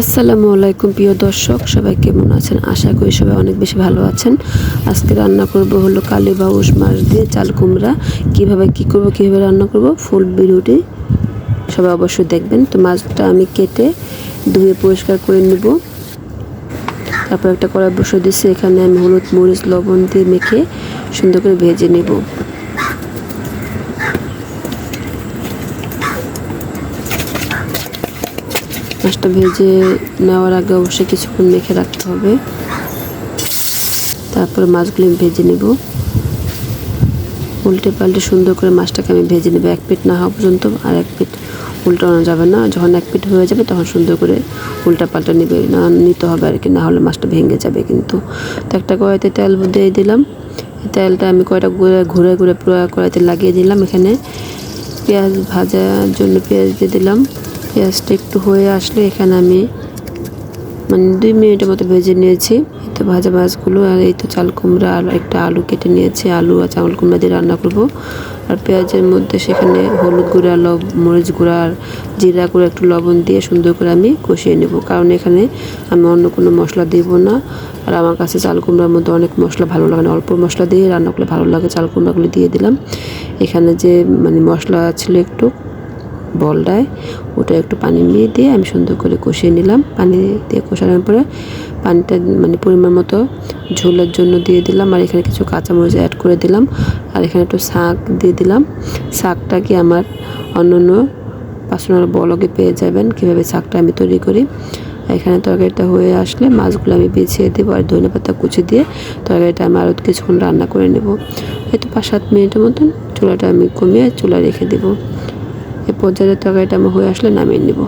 আসসালামু আলাইকুম, প্রিয় দর্শক। সবাই কেমন আছেন? আশা করি সবাই অনেক বেশি ভালো আছেন। আজকে রান্না করব হলো কালী বাউস মাছ দিয়ে চাল কুমড়া। কীভাবে, কী করব, কীভাবে রান্না করব? ফুল ভিডিওটি সবাই অবশ্যই দেখবেন। তো মাছটা আমি কেটে ধুয়ে পরিষ্কার করে নেব। তারপর একটা কড়াই বসে দিচ্ছি এখানে আমি হলুদ, মরিচ, লবণ দিয়ে মেখে সুন্দর করে ভেজে নেব। মাছটা ভেজে নেওয়ার আগে অবশ্যই কিছুক্ষণ মেখে রাখতে হবে। তারপরে মাছগুলি ভেজে নেব। উল্টে পাল্টে সুন্দর করে মাছটাকে আমি ভেজে নেব। এক পিট না হওয়া পর্যন্ত আর এক পিট উল্টানো যাবে না। যখন এক পিট হয়ে যাবে তখন সুন্দর করে উল্টা পাল্টা নেবে। না, নিতে হবে আর কি, না হলে মাছটা ভেঙে যাবে কিন্তু। তো একটা কড়াইতে তেল দিয়ে দিলাম। তেলটা আমি কয়টা ঘুরে ঘুরে ঘুরে পুরো কড়াইতে লাগিয়ে দিলাম। এখানে পেঁয়াজ ভাজার জন্য পেঁয়াজ দিয়ে দিলাম। পেঁয়াজটা একটু হয়ে আসলে এখানে আমি মানে দুই মিনিটের মতো ভেজে নিয়েছি। এই তো ভাজা মাছগুলো আর এই তো চাল কুমড়া, আর একটা আলু কেটে নিয়েছি। আলু আর চাউল কুমড়া দিয়ে রান্না করব। আর পেঁয়াজের মধ্যে সেখানে হলুদ গুঁড়া, লব, মরিচ গুঁড়া, আর জিরা গুঁড়া, একটু লবণ দিয়ে সুন্দর করে আমি কষিয়ে নেব। কারণ এখানে আমি অন্য কোনো মশলা দেব না। আর আমার কাছে চাল কুমড়ার মধ্যে অনেক মশলা ভালো লাগে না। অল্প মশলা দিয়ে রান্না করলে ভালো লাগে। চাল কুমড়াগুলো দিয়ে দিলাম। এখানে যে মানে মশলা ছিল একটু বলটায়, ওটা একটু পানি নিয়ে দিয়ে আমি সুন্দর করে কষিয়ে নিলাম। পানি দিয়ে কষানোর পরে পানিটা মানে পরিমাণ মতো ঝোলের জন্য দিয়ে দিলাম আর এখানে কিছু কাঁচামরিচ অ্যাড করে দিলাম আর এখানে একটু শাক দিয়ে দিলাম। শাকটা কি আমার অন্য অন্য পার্সোনাল বলকে পেয়ে যাবেন কীভাবে শাকটা আমি তৈরি করি। এখানে তরকারিটা হয়ে আসলে মাছগুলো আমি বিছিয়ে দেবো আর ধনে পাতা কুচি দিয়ে তরকারিটা আমি আরও কিছুক্ষণ রান্না করে নেব। হয়তো পাঁচ সাত মিনিটের মতন চুলাটা আমি কমিয়ে চুলা রেখে দেবো। এই পর্যায়ে এটা আমার হয়ে আসলে নামিয়ে নেব।